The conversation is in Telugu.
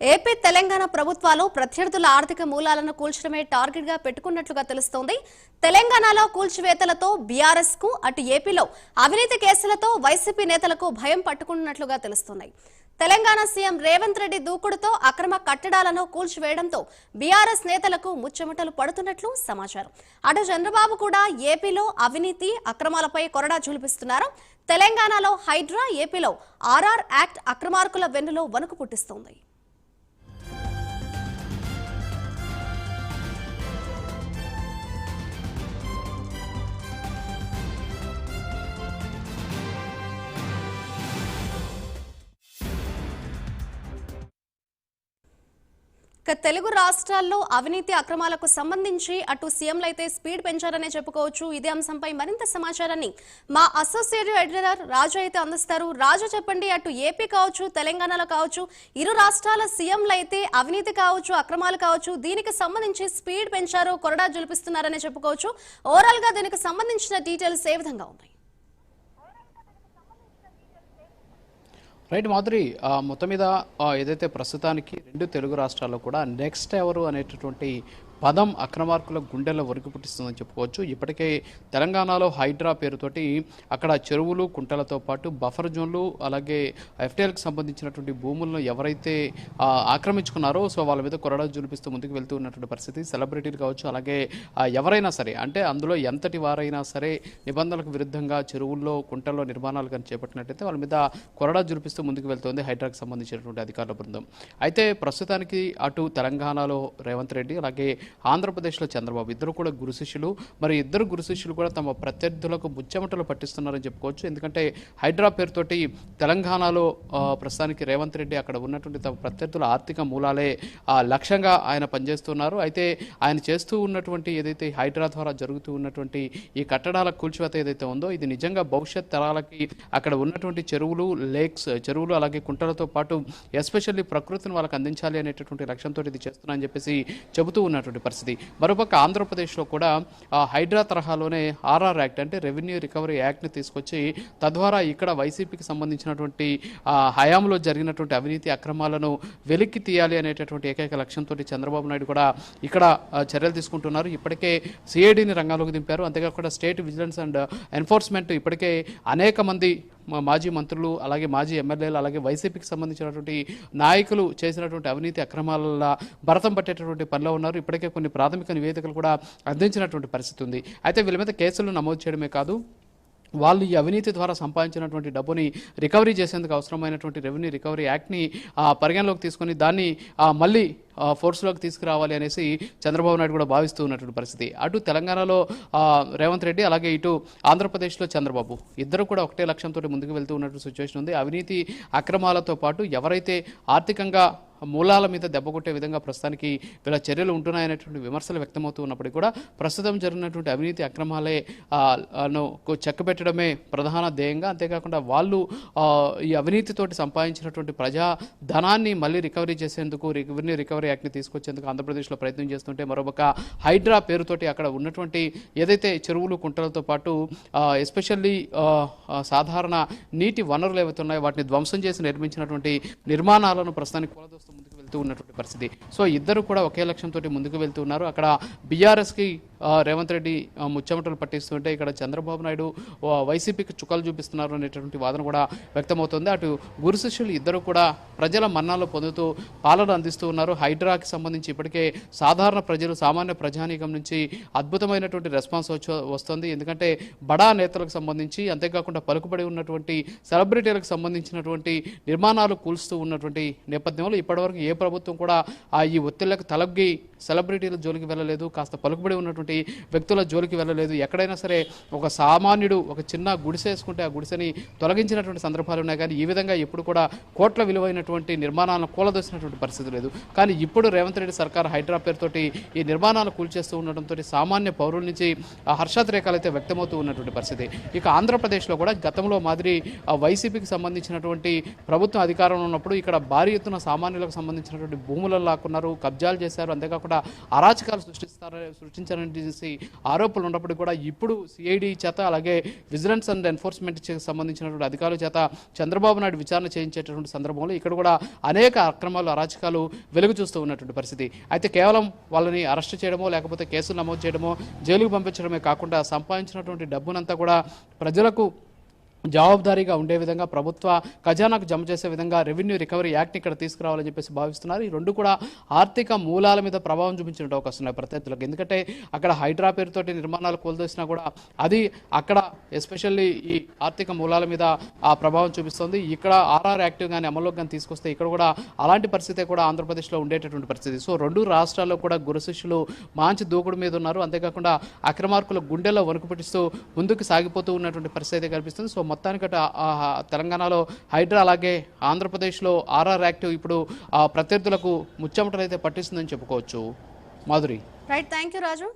ఏపీ తెలంగాణ ప్రభుత్వాలు ప్రత్యర్థుల ఆర్థిక మూలాలను కూల్చడమే టార్గెట్గా పెట్టుకున్నట్లుగా తెలుస్తోంది. తెలంగాణలో కూల్చివేతలతో బీఆర్ఎస్కు అటు ఏపీలో అవినీతి కేసులతో వైసీపీ నేతలకు భయం పట్టుకున్నట్లుగా తెలుస్తున్నాయి. తెలంగాణ సీఎం రేవంత్ రెడ్డి దూకుడుతో అక్రమ కట్టడాలను కూల్చివేయడంతో బీఆర్ఎస్ నేతలకు ముచ్చెమటలు పడుతున్నట్లు సమాచారం. అటు చంద్రబాబు కూడా ఏపీలో అవినీతి అక్రమాలపై కొరడా చూపిస్తున్నారు. తెలంగాణలో హైడ్రా ఏపీలో ఆర్ఆర్ యాక్ట్ అక్రమార్కుల వెన్నులో వణుకు పుట్టిస్తోంది. ఇక తెలుగు రాష్ట్రాల్లో అవినీతి అక్రమాలకు సంబంధించి అటు సీఎంలు అయితే స్పీడ్ పెంచారనే చెప్పుకోవచ్చు. ఇదే అంశంపై మరింత సమాచారాన్ని మా అసోసియేట్ ఎడిటర్ రాజు అయితే అందిస్తారు. రాజు చెప్పండి అటు ఏపీ కావచ్చు తెలంగాణలో కావచ్చు ఇరు రాష్ట్రాల సీఎంలు అయితే అవినీతి కావచ్చు అక్రమాలు కావచ్చు దీనికి సంబంధించి స్పీడ్ పెంచారు కొరడా జులిపిస్తున్నారనే చెప్పుకోవచ్చు. ఓవరాల్గా దీనికి సంబంధించిన డీటెయిల్స్ ఏ విధంగా ఉన్నాయి? రైట్ మాధురి మొత్తం మీద ఏదైతే ప్రస్తుతానికి రెండు తెలుగు రాష్ట్రాల్లో కూడా నెక్స్ట్ ఎవరు అనేటటువంటి పదం అక్రమార్కుల గుండెల్లో వరకు పుట్టిస్తుందని చెప్పుకోవచ్చు. ఇప్పటికే తెలంగాణలో హైడ్రా పేరుతోటి అక్కడ చెరువులు కుంటలతో పాటు బఫర్ జోన్లు అలాగే ఎఫ్టీఎల్కి సంబంధించినటువంటి భూములను ఎవరైతే ఆక్రమించుకున్నారో సో వాళ్ళ మీద కొరడా జులిపిస్తూ ముందుకు వెళ్తూ ఉన్నటువంటి పరిస్థితి. సెలబ్రిటీలు కావచ్చు అలాగే ఎవరైనా సరే అంటే అందులో ఎంతటి వారైనా సరే నిబంధనలకు విరుద్ధంగా చెరువుల్లో కుంటల్లో నిర్మాణాలు కానీ చేపట్టినట్టయితే వాళ్ళ మీద కొరడా జులిపిస్తూ ముందుకు వెళ్తోంది హైడ్రాకి సంబంధించినటువంటి అధికారుల బృందం. అయితే ప్రస్తుతానికి అటు తెలంగాణలో రేవంత్ రెడ్డి అలాగే ఆంధ్రప్రదేశ్లో చంద్రబాబు. ఇద్దరు కూడా గురు శిష్యులు. మరి ఇద్దరు గురు శిష్యులు కూడా తమ ప్రత్యర్థులకు ముచ్చెమటలు పట్టిస్తున్నారని చెప్పుకోవచ్చు. ఎందుకంటే హైడ్రా పేరుతోటి తెలంగాణలో ప్రస్తుతానికి రేవంత్ రెడ్డి అక్కడ ఉన్నటువంటి తమ ప్రత్యర్థుల ఆర్థిక మూలాలే ఆ, లక్ష్యంగా ఆయన పనిచేస్తున్నారు. అయితే ఆయన చేస్తూ ఉన్నటువంటి ఏదైతే హైడ్రా ద్వారా జరుగుతూ ఉన్నటువంటి ఈ కట్టడాల కూల్చివేత ఏదైతే ఉందో ఇది నిజంగా భవిష్యత్ తరాలకి అక్కడ ఉన్నటువంటి చెరువులు లేక్స్ చెరువులు అలాగే కుంటలతో పాటు ఎస్పెషల్లీ ప్రకృతిని వాళ్ళకి అందించాలి అనేటటువంటి లక్ష్యంతో ఇది చేస్తున్నా అని చెప్పేసి చెబుతూ ఉన్నటువంటి పరిస్థితి. మరోపక్క ఆంధ్రప్రదేశ్లో కూడా హైడ్రా తరహాలోనే ఆర్ఆర్ యాక్ట్ అంటే రెవెన్యూ రికవరీ యాక్ట్ని తీసుకొచ్చి తద్వారా ఇక్కడ వైసీపీకి సంబంధించినటువంటి హయాంలో జరిగినటువంటి అవినీతి అక్రమాలను వెలికి తీయాలి అనేటటువంటి ఏకైక లక్ష్యంతో చంద్రబాబు నాయుడు కూడా ఇక్కడ చర్యలు తీసుకుంటున్నారు. ఇప్పటికే సిఐడిని రంగంలోకి దింపారు. అంతేకాకుండా స్టేట్ విజిలెన్స్ అండ్ ఎన్ఫోర్స్మెంట్ ఇప్పటికే అనేక మంది మాజీ మంత్రులు అలాగే మాజీ ఎమ్మెల్యేలు అలాగే వైసీపీకి సంబంధించినటువంటి నాయకులు చేసినటువంటి అవినీతి అక్రమాల భరతం పట్టేటటువంటి పనిలో ఉన్నారు. ఇప్పటికే కొన్ని ప్రాథమిక నివేదికలు కూడా అందించినటువంటి పరిస్థితి ఉంది. అయితే వీళ్ళ మీద కేసులు నమోదు చేయడమే కాదు వాళ్ళు ఈ అవినీతి ద్వారా సంపాదించినటువంటి డబ్బుని రికవరీ చేసేందుకు అవసరమైనటువంటి రెవెన్యూ రికవరీ యాక్ట్ని ఆ, పరిగణలోకి తీసుకొని దాన్ని మళ్ళీ ఫోర్స్లోకి తీసుకురావాలి అనేసి చంద్రబాబు నాయుడు కూడా భావిస్తూ ఉన్నటువంటి పరిస్థితి. అటు తెలంగాణలో రేవంత్ రెడ్డి అలాగే ఇటు ఆంధ్రప్రదేశ్లో చంద్రబాబు. ఇద్దరు కూడా ఒకటే లక్ష్యంతో ముందుకు వెళ్తూ ఉన్నటువంటి సిచ్యువేషన్ ఉంది. అవినీతి అక్రమాలతో పాటు ఎవరైతే ఆర్థికంగా మూలాల మీద దెబ్బ కొట్టే విధంగా ప్రస్తుతానికి వీళ్ళ చర్యలు ఉంటున్నాయనేటువంటి విమర్శలు వ్యక్తమవుతూ ఉన్నప్పటికీ కూడా ప్రస్తుతం జరిగినటువంటి అవినీతి అక్రమాలే ఆ, ను చెక్కబెట్టడమే ప్రధాన ధ్యేయంగా. అంతేకాకుండా వాళ్ళు ఈ అవినీతితోటి సంపాదించినటువంటి ప్రజా ధనాన్ని మళ్ళీ రికవరీ చేసేందుకు రెవెన్యూ రికవరీ యాక్ట్ని తీసుకొచ్చేందుకు ఆంధ్రప్రదేశ్లో ప్రయత్నం చేస్తుంటే మరొక హైడ్రా పేరుతోటి అక్కడ ఉన్నటువంటి ఏదైతే చెరువులు కుంటలతో పాటు ఎస్పెషల్లీ సాధారణ నీటి వనరులు ఏవైతే ఉన్నాయో వాటిని ధ్వంసం చేసి నిర్మించినటువంటి నిర్మాణాలను ప్రస్తుతానికి కూలదోస్తూ వెళ్తూ ఉన్నటువంటి పరిస్థితి. సో ఇద్దరు కూడా ఒకే లక్ష్యంతో ముందుకు వెళ్తూ ఉన్నారు. అక్కడ బీఆర్ఎస్కి రేవంత్ రెడ్డి ముచ్చమటలు పట్టిస్తుంటే ఇక్కడ చంద్రబాబు నాయుడు వైసీపీకి చుక్కలు చూపిస్తున్నారు అనేటటువంటి వాదన కూడా వ్యక్తమవుతుంది. అటు గురు శిష్యులు ఇద్దరు కూడా ప్రజల మన్నాలు పొందుతూ పాలన అందిస్తూ ఉన్నారు. హైడ్రాకి సంబంధించి ఇప్పటికే సాధారణ ప్రజలు సామాన్య ప్రజానీకం నుంచి అద్భుతమైనటువంటి రెస్పాన్స్ వస్తుంది. ఎందుకంటే బడా నేతలకు సంబంధించి అంతేకాకుండా పలుకుబడి ఉన్నటువంటి సెలబ్రిటీలకు సంబంధించినటువంటి నిర్మాణాలు కూల్స్తూ ఉన్నటువంటి నేపథ్యంలో ఇప్పటివరకు ఏ ప్రభుత్వం కూడా ఆ ఈ ఒత్తిళ్ళకు తలగ్గి సెలబ్రిటీల జోలికి వెళ్ళలేదు. కాస్త పలుకుబడి ఉన్నటువంటి వ్యక్తుల జోలికి వెళ్ళలేదు. ఎక్కడైనా సరే ఒక సామాన్యుడు ఒక చిన్న గుడిసె వేసుకుంటే ఆ గుడిసెని తొలగించినటువంటి సందర్భాలు ఉన్నాయి. కానీ ఈ విధంగా ఎప్పుడు కూడా కోట్ల విలువైనటువంటి నిర్మాణాలను కూలదోసినటువంటి పరిస్థితి లేదు. కానీ ఇప్పుడు రేవంత్ రెడ్డి సర్కార్ హైడ్రా పేరుతోటి ఈ నిర్మాణాలు కూల్చేస్తూ ఉండడంతో సామాన్య పౌరుల నుంచి ఆ హర్షాతిరేకాలు అయితే వ్యక్తమవుతూ ఉన్నటువంటి పరిస్థితి. ఇక ఆంధ్రప్రదేశ్లో కూడా గతంలో మాదిరి ఆ వైసీపీకి సంబంధించినటువంటి ప్రభుత్వం అధికారంలో ఉన్నప్పుడు ఇక్కడ భారీ ఎత్తున సామాన్యులకు సంబంధించినటువంటి భూములను లాక్కున్నారు కబ్జాలు చేశారు. అంతేకాకుండా అరాచకాలు సృష్టిస్తారు సృష్టించారని సంబంధించి ఆరోపణలు ఉన్నప్పటికీ కూడా ఇప్పుడు సిఐడి చేత అలాగే విజిలెన్స్ అండ్ ఎన్ఫోర్స్మెంట్ సంబంధించినటువంటి అధికారుల చేత చంద్రబాబు నాయుడు విచారణ చేయించేటటువంటి సందర్భంలో ఇక్కడ కూడా అనేక అక్రమాలు అరాచకాలు వెలుగు చూస్తూ ఉన్నటువంటి పరిస్థితి. అయితే కేవలం వాళ్ళని అరెస్ట్ చేయడమో లేకపోతే కేసులు నమోదు చేయడమో జైలుకు పంపించడమే కాకుండా సంపాదించినటువంటి డబ్బునంతా కూడా ప్రజలకు జవాబుదారీగా ఉండే విధంగా ప్రభుత్వ ఖజానాకు జమ చేసే విధంగా రెవెన్యూ రికవరీ యాక్ట్ ఇక్కడ తీసుకురావాలని చెప్పేసి భావిస్తున్నారు. ఈ రెండు కూడా ఆర్థిక మూలాల మీద ప్రభావం చూపించిన అవకాశం ఉన్నాయి ప్రత్యర్థులకు. ఎందుకంటే అక్కడ హైడ్రా పేరుతోటి నిర్మాణాలు కోల్దోసినా కూడా అది అక్కడ ఎస్పెషల్లీ ఈ ఆర్థిక మూలాల మీద ఆ ప్రభావం చూపిస్తుంది. ఇక్కడ ఆర్ఆర్ యాక్టివ్ కానీ అమల్లోకి కానీ తీసుకొస్తే ఇక్కడ కూడా అలాంటి పరిస్థితి కూడా ఆంధ్రప్రదేశ్లో ఉండేటటువంటి పరిస్థితి. సో రెండు రాష్ట్రాల్లో కూడా గురుశిష్యులు మంచి దూకుడు మీద ఉన్నారు. అంతేకాకుండా అక్రమార్కుల గుండెల్లో వణుకు ముందుకు సాగిపోతూ ఉన్నటువంటి పరిస్థితి కనిపిస్తుంది. సో మొత్తానికి తెలంగాణలో హైడ్రా అలాగే ఆంధ్రప్రదేశ్లో ఆర్ఆర్ యాక్టివ్ ఇప్పుడు ఆ ప్రత్యర్థులకు ముచ్చమటలు అయితే పట్టిస్తుందని చెప్పుకోవచ్చు. Madhuri. Right thank you Raju